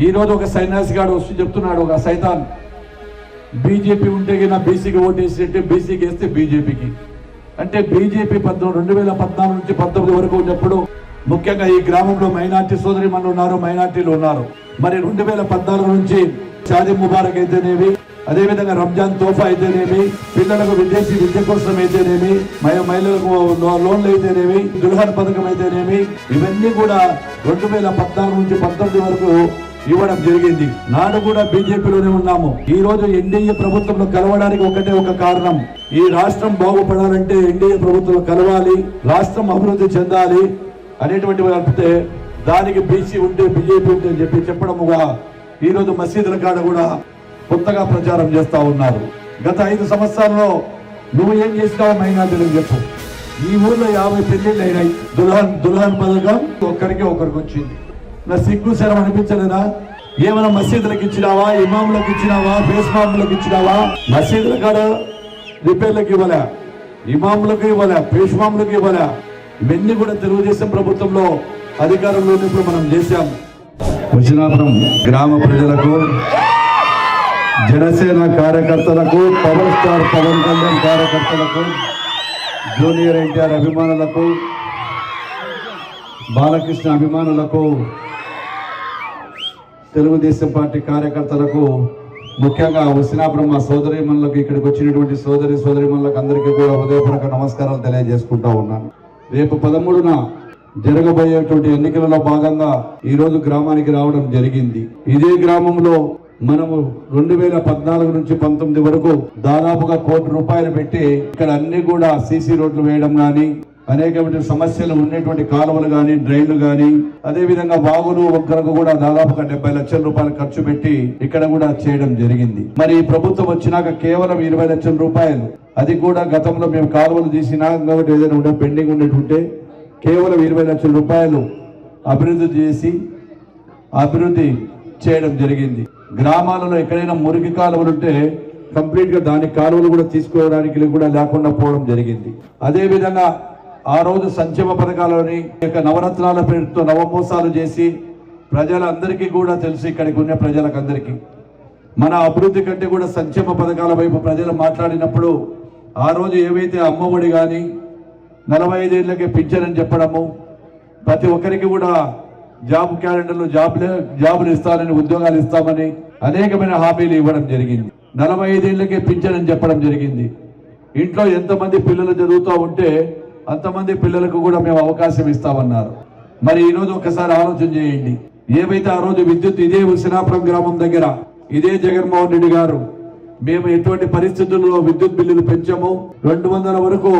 ఈ రోజు ఒక సన్యాసి గాడు వచ్చి చెప్తున్నాడు ఒక సైతాన్ బీజేపీ ఉంటే గిన బీసీకి ఓటేసి బీసీకి వేస్తే బీజేపీకి. అంటే బీజేపీ పద్నాలుగు రెండు వేల పద్నాలుగు నుంచి పంతొమ్మిది వరకు ఉన్నప్పుడు ముఖ్యంగా ఈ గ్రామంలో మైనార్టీ సోదరి ఉన్నారు మైనార్టీలు ఉన్నారు. మరి రెండు వేల పద్నాలుగు నుంచి షాదీ ముబారక్ అయితేనేవి అదే విధంగా రంజాన్ తోఫా అయితేనేమి పిల్లలకు విదేశీ విద్య కోసం అయితేనేమి మహిళలకు లోన్లు అయితేనేమి దుల్హన్ పథకం అయితేనేమి ఇవన్నీ కూడా రెండు వేల పద్నాలుగు నుంచి పంతొమ్మిది వరకు ఇవ్వడం జరిగింది. నాడు కూడా బీజేపీలోనే ఉన్నాము. ఈ రోజు ఎన్డీఏ ప్రభుత్వంలో కలవడానికి ఒకటే ఒక కారణం. ఈ రాష్ట్రం బాగుపడాలంటే ఎన్డీఏ ప్రభుత్వంలో కలవాలి రాష్ట్రం అభివృద్ధి చెందాలి అనేటువంటి అంటే దానికి బీసీ ఉంటే బీజేపీ ఉంటే అని చెప్పి చెప్పడముగా ఈ రోజు మసీదుల కాడ కూడా కొత్తగా ప్రచారం చేస్తా ఉన్నారు. గత ఐదు సంవత్సరాల్లో నువ్వు ఏం చేసినావు మైనార్టీలకు చెప్పు. ఈ ఊర్లో యాభై పెళ్ళిళ్ళు అయినాయి దుల్హన్ దుల్హన్ పథకం ఒక్కరికి ఒకరికి వచ్చింది. నా సిగ్గు శరం అనిపించలేదా? ఏమైనా మసీదులకు ఇచ్చినావా? ఇమాములకు ఇచ్చినావా? పేస్మాములకు ఇచ్చినావా? మసీదుల కాడ రిపేర్లకు ఇవ్వలే. ఇమాములకు ఇవ్వలే పేష్మాములకు ఇవ్వలే. ఇవన్నీ కూడా తెలుగుదేశం ప్రభుత్వంలో అధికారంలో ఉన్నప్పుడు మనం చేశాం. హుజనాపురం గ్రామ ప్రజలకు జనసేన కార్యకర్తలకు పవర్ స్టార్ పవన్ కళ్యాణ్ కార్యకర్తలకు జూనియర్ ఎన్టీఆర్ అభిమానులకు బాలకృష్ణ అభిమానులకు తెలుగుదేశం పార్టీ కార్యకర్తలకు ముఖ్యంగా హుస్నాపురం మా సోదరిమణులకు ఇక్కడికి వచ్చినటువంటి సోదరి సోదరిమణులకు అందరికీ కూడా హృదయపూర్వక నమస్కారాలు తెలియజేసుకుంటా ఉన్నాను. రేపు పదమూడున జరగబోయేటువంటి ఎన్నికలలో భాగంగా ఈరోజు గ్రామానికి రావడం జరిగింది. ఇదే గ్రామంలో మనము రెండు వేల పద్నాలుగు నుంచి పంతొమ్మిది వరకు దాదాపుగా కోటి రూపాయలు పెట్టి ఇక్కడ అన్ని కూడా సీసీ రోడ్లు వేయడం కానీ అనేకమైన సమస్యలు ఉండేటువంటి కాలువలు కానీ డ్రైన్లు కానీ అదేవిధంగా వాగులు కూడా దాదాపుగా డెబ్బై లక్షల రూపాయలు ఖర్చు పెట్టి ఇక్కడ కూడా చేయడం జరిగింది. మరి ఈ ప్రభుత్వం వచ్చినాక కేవలం ఇరవై లక్షల రూపాయలు. అది కూడా గతంలో మేము కాలువలు తీసినా కాబట్టి ఏదైనా ఉంటే పెండింగ్ ఉండేటుంటే కేవలం ఇరవై లక్షల రూపాయలు అభివృద్ధి చేసి అభివృద్ధి చేయడం జరిగింది. గ్రామాలలో ఎక్కడైనా మురికి కాలువలు ఉంటే కంప్లీట్గా దాని కాలువలు కూడా తీసుకోవడానికి కూడా లేకుండా పోవడం జరిగింది. అదేవిధంగా ఆ రోజు సంక్షేమ పథకాలని యొక్క నవరత్నాల పేరుతో నవమోసాలు చేసి ప్రజలందరికీ కూడా తెలుసు ఇక్కడికి ఉన్న ప్రజలకందరికీ. మన అభివృద్ధి కంటే కూడా సంక్షేమ పథకాల వైపు ప్రజలు మాట్లాడినప్పుడు ఆ రోజు ఏవైతే అమ్మఒడి కానీ నలభై ఐదేళ్ళకే పింఛన్ అని చెప్పడము ప్రతి ఒక్కరికి కూడా జాబ్ క్యాలెండర్లు జాబ్లే జాబులు ఇస్తానని ఉద్యోగాలు ఇస్తామని అనేకమైన హామీలు ఇవ్వడం జరిగింది. నలభై ఐదేళ్ళకే పింఛన్ అని చెప్పడం జరిగింది. ఇంట్లో ఎంతమంది పిల్లలు చదువుతూ ఉంటే అంతమంది పిల్లలకు కూడా మేము అవకాశం ఇస్తామన్నారు. మరి ఈ రోజు ఒకసారి ఆలోచన చేయండి. ఏవైతే ఆ రోజు విద్యుత్ ఇదే ఉసినాపురం గ్రామం దగ్గర ఇదే జగన్మోహన్ రెడ్డి గారు మేము ఎటువంటి పరిస్థితుల్లో విద్యుత్ బిల్లులు పెంచాము రెండు వందల వరకు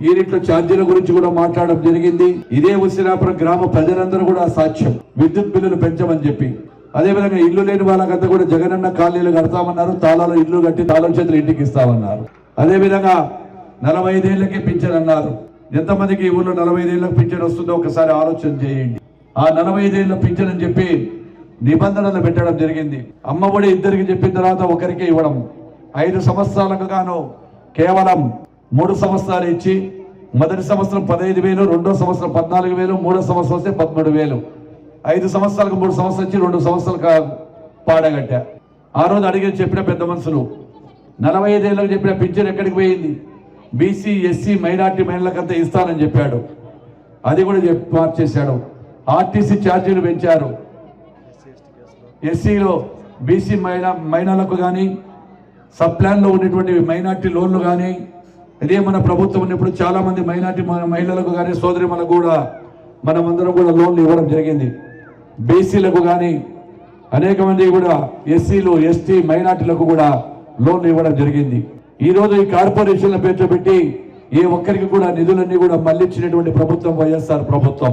యూనిట్ల ఛార్జీల గురించి కూడా మాట్లాడడం జరిగింది. ఇదే ఉసినాపురం గ్రామ ప్రజలందరూ కూడా సాక్ష్యం. విద్యుత్ బిల్లులు పెంచమని చెప్పి. అదే విధంగా ఇల్లు లేని వాళ్ళకంతా కూడా జగనన్న కాలనీలు కడతామన్నారు. తాళాలు ఇల్లు కట్టి తాళం చేతులు ఇంటికి ఇస్తామన్నారు. అదేవిధంగా నలభై ఐదేళ్ళకే పింఛన్ అన్నారు. ఎంతమందికి ఈ ఊళ్ళో నలభై ఐదేళ్ళకు పింఛన్ వస్తుందో ఒకసారి ఆలోచన చేయండి. ఆ నలభై ఐదేళ్ళ పింఛన్ అని చెప్పి నిబంధనలు పెట్టడం జరిగింది. అమ్మఒడి ఇద్దరికి చెప్పిన తర్వాత ఒకరికి ఇవ్వడం ఐదు సంవత్సరాలకు గాను కేవలం మూడు సంవత్సరాలు ఇచ్చి మొదటి సంవత్సరం పదహైదు వేలు రెండో సంవత్సరం పద్నాలుగు వేలు మూడో సంవత్సరం వస్తే పదమూడు వేలు. ఐదు సంవత్సరాలకు మూడు సంవత్సరాలు ఇచ్చి రెండు సంవత్సరాలు పాడగట్టా. ఆ రోజు అడిగి చెప్పిన పెద్ద మనుషులు నలభై ఐదేళ్ళకు చెప్పిన పింఛన్ ఎక్కడికి పోయింది? బీసీ ఎస్సీ మైనార్టీ మహిళలకంతా ఇస్తానని చెప్పాడు. అది కూడా చెప్ మార్చేశాడు. ఆర్టీసీ ఛార్జీలు పెంచారు. ఎస్సీలో బీసీ మైనా మైనాలకు కానీ సబ్ ప్లాన్లో ఉన్నటువంటి మైనార్టీ లోన్లు కానీ ఇదే మన ప్రభుత్వం ఉన్నప్పుడు చాలామంది మైనార్టీ మహిళలకు కానీ సోదరిమలకు కూడా మనమందరం కూడా లోన్లు ఇవ్వడం జరిగింది. బీసీలకు కానీ అనేక మంది కూడా ఎస్సీలు ఎస్టీ మైనార్టీలకు కూడా లోన్లు ఇవ్వడం జరిగింది. ఈరోజు ఈ కార్పొరేషన్ల పేరుతో పెట్టి ఏ ఒక్కరికి కూడా నిధులన్నీ కూడా మళ్ళించినటువంటి ప్రభుత్వం వైఎస్ఆర్ ప్రభుత్వం.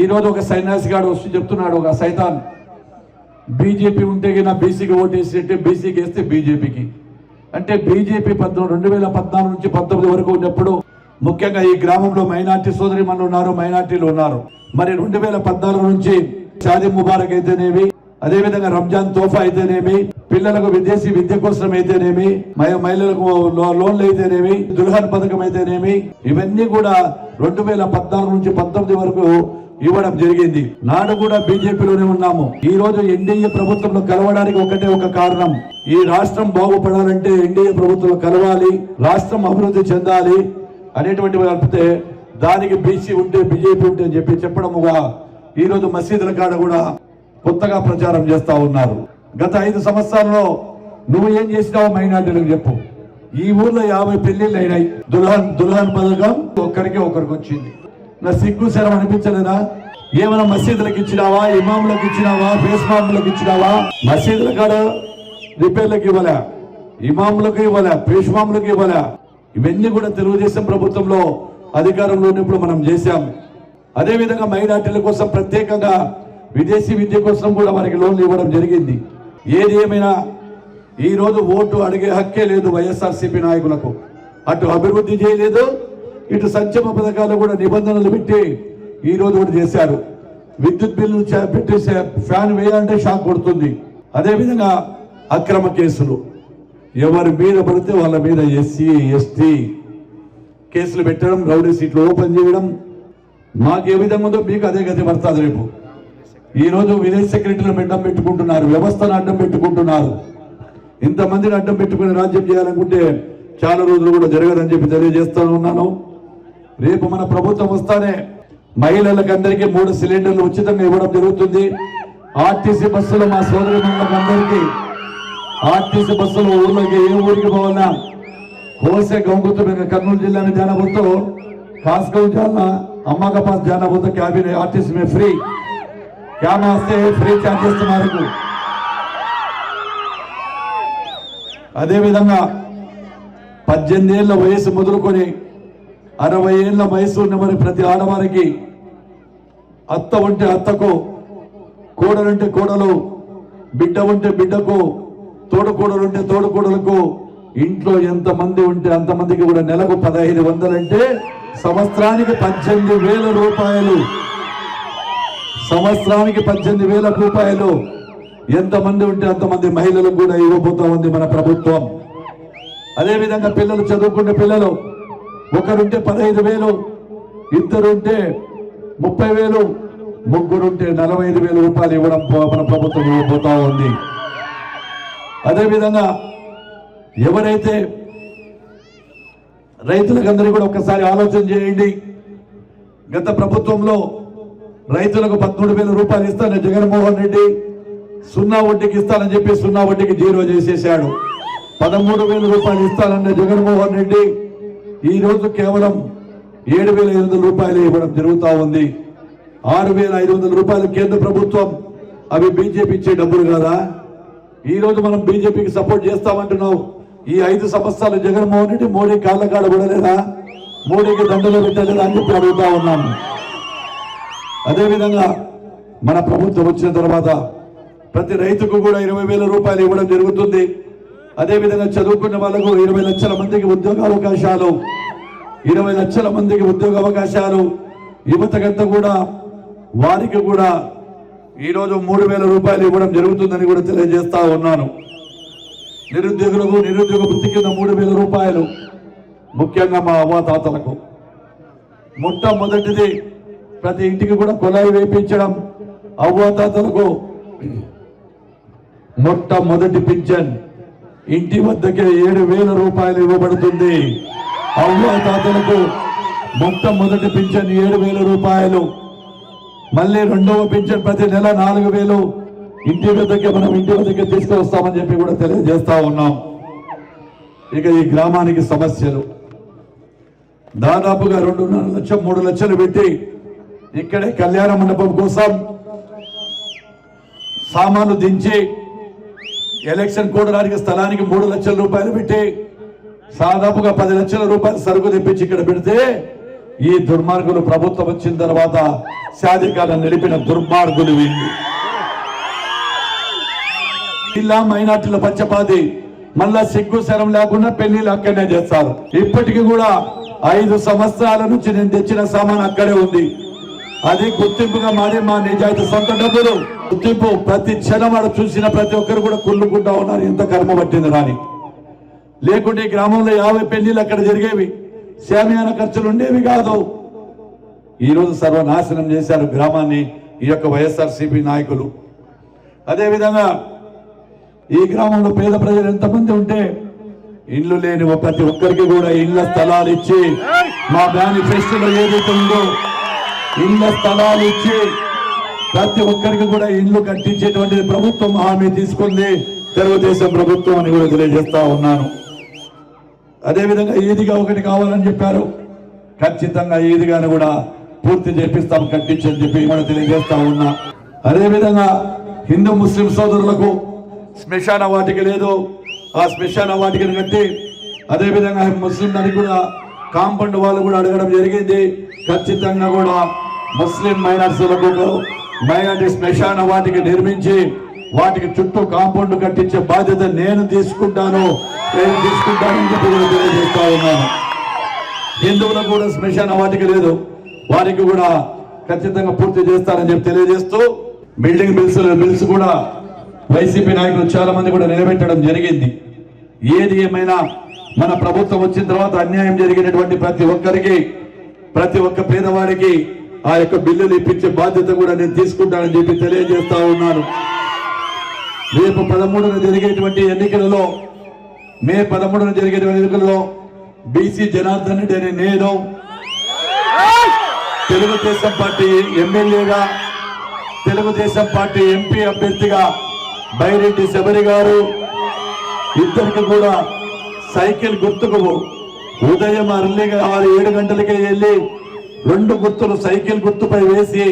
ఈ రోజు ఒక సన్యాసి గాడు వచ్చి చెప్తున్నాడు ఒక సైతాన్ బీజేపీ ఉంటే గిన బీసీకి ఓటేసి బీసీకి వేస్తే బీజేపీకి. అంటే బీజేపీ పద్నాలుగు రెండు వేల పద్నాలుగు నుంచి పంతొమ్మిది వరకు ఉన్నప్పుడు ముఖ్యంగా ఈ గ్రామంలో మైనార్టీ సోదరి ఉన్నారు మైనార్టీలు ఉన్నారు. మరి రెండు వేల పద్నాలుగు నుంచి షాదీ ముబారక్ అయితేనేవి అదేవిధంగా రంజాన్ తోఫా అయితేనేమి పిల్లలకు విదేశీ విద్య కోసం అయితేనేమి మహిళలకు లోన్లు అయితేనేమి దుల్హన్ పథకం అయితేనేమి ఇవన్నీ కూడా రెండు వేల పద్నాలుగు నుంచి పంతొమ్మిది వరకు ఇవ్వడం జరిగింది. నాడు కూడా బీజేపీలోనే ఉన్నాము. ఈ రోజు ఎన్డీఏ ప్రభుత్వంలో కలవడానికి ఒకటే ఒక కారణం. ఈ రాష్ట్రం బాగుపడాలంటే ఎన్డీఏ ప్రభుత్వం కలవాలి రాష్ట్రం అభివృద్ధి చెందాలి అనేటువంటి కలిపితే దానికి బీసీ ఉంటే బీజేపీ ఉంటే అని చెప్పి చెప్పడముగా ఈ రోజు మసీదుల కాడ కూడా కొత్తగా ప్రచారం చేస్తా ఉన్నారు. గత ఐదు సంవత్సరాల్లో నువ్వు ఏం చేసినావు మైనార్టీలకు చెప్పు. ఈ ఊర్లో యాభై పెళ్ళిళ్ళు అయినాయి దుల్హన్ దుల్హన్ పథకం ఒక్కరికి ఒకరికి వచ్చింది. నా సిగ్గు శరం అనిపించలేదా? ఏమైనా మసీదులకు ఇచ్చినావా? ఇమాములకు ఇచ్చినావా? పేస్మాములకు ఇచ్చినావా? మసీదుల కాడ రిపేర్లకు ఇవ్వలే. ఇమాములకు ఇవ్వలే పేష్మాములకు ఇవ్వలే. ఇవన్నీ కూడా తెలుగుదేశం ప్రభుత్వంలో అధికారంలో ఉన్నప్పుడు మనం చేశాం. అదేవిధంగా మైనార్టీల కోసం ప్రత్యేకంగా విదేశీ విద్య కోసం కూడా వారికి లోన్లు ఇవ్వడం జరిగింది. ఏది ఏమైనా ఈరోజు ఓటు అడిగే హక్కే లేదు వైఎస్ఆర్సీపీ నాయకులకు. అటు అభివృద్ధి చేయలేదు ఇటు సంక్షేమ పథకాలు కూడా నిబంధనలు పెట్టి ఈ రోజు కూడా చేశారు. విద్యుత్ బిల్లు చే- పెట్టేసే ఫ్యాన్ వేయాలంటే షాక్ కొడుతుంది. అదేవిధంగా అక్రమ కేసులు. ఎవరి మీద పడితే వాళ్ళ మీద ఎస్సీ ఎస్టీ కేసులు పెట్టడం రౌడీ సీట్లు ఓపెన్ చేయడం మాకు ఏ విధంగా ఉందో మీకు అదే గతి పడుతుంది రేపు. ఈరోజు విదేశ సెక్రటరీలు అడ్డం పెట్టుకుంటున్నారు వ్యవస్థను అడ్డం పెట్టుకుంటున్నారు. ఇంతమందిని అడ్డం పెట్టుకుని రాజ్యం చేయాలనుకుంటే చాలా రోజులు కూడా జరగదని చెప్పి తెలియజేస్తూ ఉన్నాను. రేపు మన ప్రభుత్వం వస్తానే మహిళలకు అందరికీ మూడు సిలిండర్లు ఉచితంగా ఇవ్వడం జరుగుతుంది. ఆర్టీసీ బస్సులు మా సోదరి అందరికీ ఆర్టీసీ బస్సులు ఊర్లోకి ఏ ఊరికి పోవాలన్నా కోసే గంగుతూ కర్నూలు జిల్లాని జానబోతో కాస్కౌ జాన అమ్మకపాస్ జానబోతో క్యాబిన్ ఆర్టీసీ మే ఫ్రీ. क्या वास्ते फ्री चार्जेस तुम्हारे को అదే విధంగా పద్దెనిమిది ఏళ్ళ వయసు మొదలుకొని అరవై ఏళ్ళ వయసు ఉన్న మరి ప్రతి ఆడవారికి అత్త ఉంటే అత్తకు కోడలుంటే కోడలు బిడ్డ ఉంటే బిడ్డకు తోడుకోడలుంటే తోడుకోడలకు ఇంట్లో ఎంత మంది ఉంటే అంతమందికి కూడా నెలకు పదహైదు వందలంటే సంవత్సరానికి పద్దెనిమిది వేల రూపాయలు సంవత్సరానికి పద్దెనిమిది వేల రూపాయలు. ఎంతమంది ఉంటే అంతమంది మహిళలకు కూడా ఇవ్వబోతా ఉంది మన ప్రభుత్వం. అదేవిధంగా పిల్లలు చదువుకునే పిల్లలు ఒకరుంటే పదహైదు వేలు ఇద్దరుంటే ముప్పై వేలు ముగ్గురుంటే నలభై ఐదు వేల రూపాయలు ఇవ్వడం మన ప్రభుత్వం ఇవ్వబోతా ఉంది. అదేవిధంగా ఎవరైతే రైతులకందరూ కూడా ఒక్కసారి ఆలోచన చేయండి. గత ప్రభుత్వంలో రైతులకు పదమూడు వేల రూపాయలు ఇస్తానని జగన్మోహన్ రెడ్డి సున్నా వడ్డీకి ఇస్తానని చెప్పి సున్నా వడ్డీకి జీరో చేసేసాడు. పదమూడు వేల రూపాయలు ఇస్తానన్న జగన్మోహన్ రెడ్డి ఈరోజు కేవలం ఏడు వేల ఐదు వందల రూపాయలు ఇవ్వడం జరుగుతూ ఉంది. ఆరు వేల ఐదు వందల రూపాయలు కేంద్ర ప్రభుత్వం అవి బీజేపీ ఇచ్చే డబ్బులు కదా? ఈరోజు మనం బీజేపీకి సపోర్ట్ చేస్తామంటున్నావు. ఈ ఐదు సంవత్సరాలు జగన్మోహన్ రెడ్డి మోడీ కాళ్ళ కాడ పడలేదా? మోడీకి దండలు పెట్టలేదా అని చెప్పి అడుగుతా ఉన్నాము. అదేవిధంగా మన ప్రభుత్వం వచ్చిన తర్వాత ప్రతి రైతుకు కూడా ఇరవై వేల రూపాయలు ఇవ్వడం జరుగుతుంది. అదేవిధంగా చదువుకున్న వాళ్ళకు ఇరవై లక్షల మందికి ఉద్యోగ అవకాశాలు ఇరవై లక్షల మందికి ఉద్యోగ అవకాశాలు యువతకంతా కూడా వారికి కూడా ఈరోజు మూడు వేల రూపాయలు ఇవ్వడం జరుగుతుందని కూడా తెలియజేస్తా ఉన్నాను. నిరుద్యోగులకు నిరుద్యోగ వృత్తి కింద మూడు వేల రూపాయలు ముఖ్యంగా మా అవ్వాతాతలకు. మొట్టమొదటిది ప్రతి ఇంటికి కూడా కుళాయి వేయించడం అవ్వాతాతలకు మొట్టమొదటి పింఛన్. ఇంటి వద్దకే ఏడు వేల రూపాయలు ఇవ్వబడుతుంది. అవ్వాతాతలకు మొట్టమొదటి పింఛన్ ఏడు వేల రూపాయలు. మళ్ళీ రెండవ పింఛన్ ప్రతి నెల నాలుగు వేలు. ఇంటి వద్దకే మనం ఇంటి వద్దకే తీసుకువస్తామని చెప్పి కూడా తెలియజేస్తా ఉన్నాం. ఇక ఈ గ్రామానికి సమస్యలు. దాదాపుగా రెండున్నర లక్షలు మూడు లక్షలు పెట్టి ఇక్కడే కళ్యాణ మండపం కోసం సామాన్లు దించి ఎలక్షన్ కూడడానికి స్థలానికి మూడు లక్షల రూపాయలు పెట్టి దాదాపుగా పది లక్షల రూపాయలు సరుకు తెప్పించి ఇక్కడ పెడితే ఈ దుర్మార్గులు ప్రభుత్వం వచ్చిన తర్వాత సాధికారం నిలిపిన దుర్మార్గులు వీళ్ళు. ఇలా మైనార్టీల పచ్చపాది మళ్ళా సిగ్గు శరం లేకుండా పెళ్ళిళ్ళు అక్కడనే చేస్తారు. ఇప్పటికీ కూడా ఐదు సంవత్సరాల నుంచి నేను తెచ్చిన సామాన్ అక్కడే ఉంది. అది గుర్తింపుగా మారి మా నిజాయితీ సొంత డబ్బులు. గుర్తింపు ప్రతి క్షణం ఆడ చూసిన ప్రతి ఒక్కరు కూడా కుళ్ళుకుంటా ఉన్నారు. ఎంత కర్మ పట్టింది రాని లేకుంటే ఈ గ్రామంలో యాభై పెళ్ళిళ్ళు అక్కడ జరిగేవి. శామియాన ఖర్చులు ఉండేవి కాదు. ఈరోజు సర్వనాశనం చేశారు గ్రామాన్ని ఈ యొక్క వైఎస్ఆర్సీపీ నాయకులు. అదేవిధంగా ఈ గ్రామంలో పేద ప్రజలు ఎంతమంది ఉంటే ఇల్లు లేని ప్రతి ఒక్కరికి కూడా ఇళ్ళ స్థలాలు ఇచ్చి మా మేనిఫెస్టోలో ఏదైతే ఉందో ఇళ్ళ స్థలాలు ఇచ్చి ప్రతి ఒక్కరికి కూడా ఇల్లు కట్టించేటువంటి ప్రభుత్వం హామీ తీసుకుంది. తెలుగుదేశం ప్రభుత్వం అని కూడా తెలియజేస్తా ఉన్నాను. అదేవిధంగా ఈదిగా ఒకటి కావాలని చెప్పారు. ఖచ్చితంగా ఈదిగాను కూడా పూర్తి చేపిస్తాం కట్టించని చెప్పి మనం తెలియజేస్తా ఉన్నా. అదేవిధంగా హిందూ ముస్లిం సోదరులకు శ్మశాన వాటిక లేదు. ఆ శ్మశాన వాటికను కట్టి అదేవిధంగా ముస్లింలకు కూడా కాంపౌండ్ వాళ్ళు కూడా అడగడం జరిగింది. ఖచ్చితంగా కూడా ముస్లిం మైనార్టీలకు మైనార్టీ శ్మశాన వాటికి నిర్మించి వాటికి చుట్టూ కాంపౌండ్ కట్టించే బాధ్యత నేను తీసుకుంటాను నేను తీసుకుంటానని చెప్పి తెలియజేస్తా ఉన్నాను. హిందువులకు కూడా శ్మశాన వాటికి లేదు. వారికి కూడా ఖచ్చితంగా పూర్తి చేస్తారని చెప్పి తెలియజేస్తూ బిల్డింగ్ బిల్స్ బిల్స్ కూడా వైసీపీ నాయకులు చాలా మంది కూడా నిలబెట్టడం జరిగింది. ఏది ఏమైనా మన ప్రభుత్వం వచ్చిన తర్వాత అన్యాయం జరిగినటువంటి ప్రతి ఒక్కరికి ప్రతి ఒక్క పేదవాడికి ఆ యొక్క బిల్లులు ఇప్పించే బాధ్యత కూడా నేను తీసుకుంటానని చెప్పి తెలియజేస్తా ఉన్నాను. రేపు పదమూడున జరిగేటువంటి ఎన్నికలలో మే పదమూడున జరిగేటువంటి ఎన్నికలలో బీసీ జనార్దన్ రెడ్డి అనే నేను తెలుగుదేశం పార్టీ ఎమ్మెల్యేగా తెలుగుదేశం పార్టీ ఎంపీ అభ్యర్థిగా బైరెడ్డి శబరి గారు ఇద్దరికి కూడా సైకిల్ గుర్తుకు ఉదయం అర్లీగా ఆరు ఏడు గంటలకే వెళ్ళి రెండు గుర్తులు సైకిల్ గుర్తుపై వేసి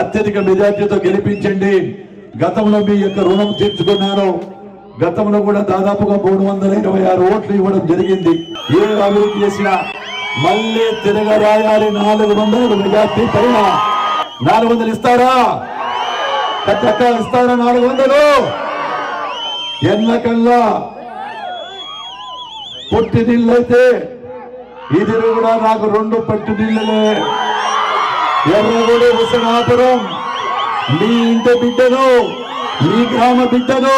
అత్యధిక మెజార్టీతో గెలిపించండి. గతంలో మీ యొక్క రుణం తీర్చుకున్నాను గతంలో కూడా దాదాపుగా మూడు వందల ఇరవై ఆరు ఓట్లు ఇవ్వడం జరిగింది. ఏ అభివృద్ధి చేసినా మళ్ళీ తిరగరాయాలి నాలుగు వందల మెజార్టీ పైన. నాలుగు వందలు ఇస్తారా? చక్క ఇస్తారా నాలుగు వందలు? ఎన్నకల్లా పొట్టి నీళ్ళైతే ఇది కూడా నాకు రెండు పట్టు నీళ్ళలే ఎర్రగొడి ఉసనాపురం మీ ఇంటి బిడ్డను మీ గ్రామ బిడ్డను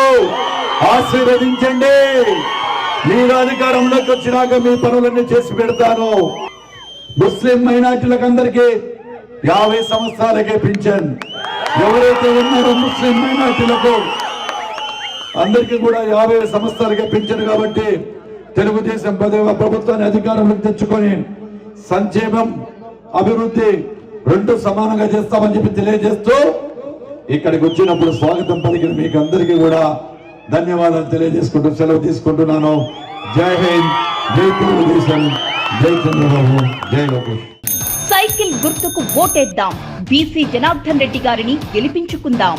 ఆశీర్వదించండి. మీరు అధికారంలోకి వచ్చినాక మీ పనులన్నీ చేసి పెడతాను. ముస్లిం మైనార్టీలకు అందరికీ యాభై సంవత్సరాలకే పింఛన్. ఎవరైతే ఉన్నారో ముస్లిం మైనార్టీలకు అందరికీ కూడా యాభై సంవత్సరాలుగా పెంచారు కాబట్టి తెలుగుదేశం పదవ ప్రభుత్వాన్ని అధికారంలోకి తెచ్చుకొని సంక్షేమం అభివృద్ధి రెండు సమానంగా చేస్తామని చెప్పి తెలియజేస్తూ ఇక్కడికి వచ్చినప్పుడు స్వాగతం పలికిన మీకు అందరికీ కూడా ధన్యవాదాలు తెలియజేసుకుంటూ సెలవు తీసుకుంటున్నాను. జై హింద్ జై తెలుగుదేశం జై చంద్రబాబు జై లోకేష్. సైకిల్ గుర్తుకు ఓటేద్దాం. బీసీ జనార్దన్ రెడ్డి గారిని గెలిపించుకుందాం.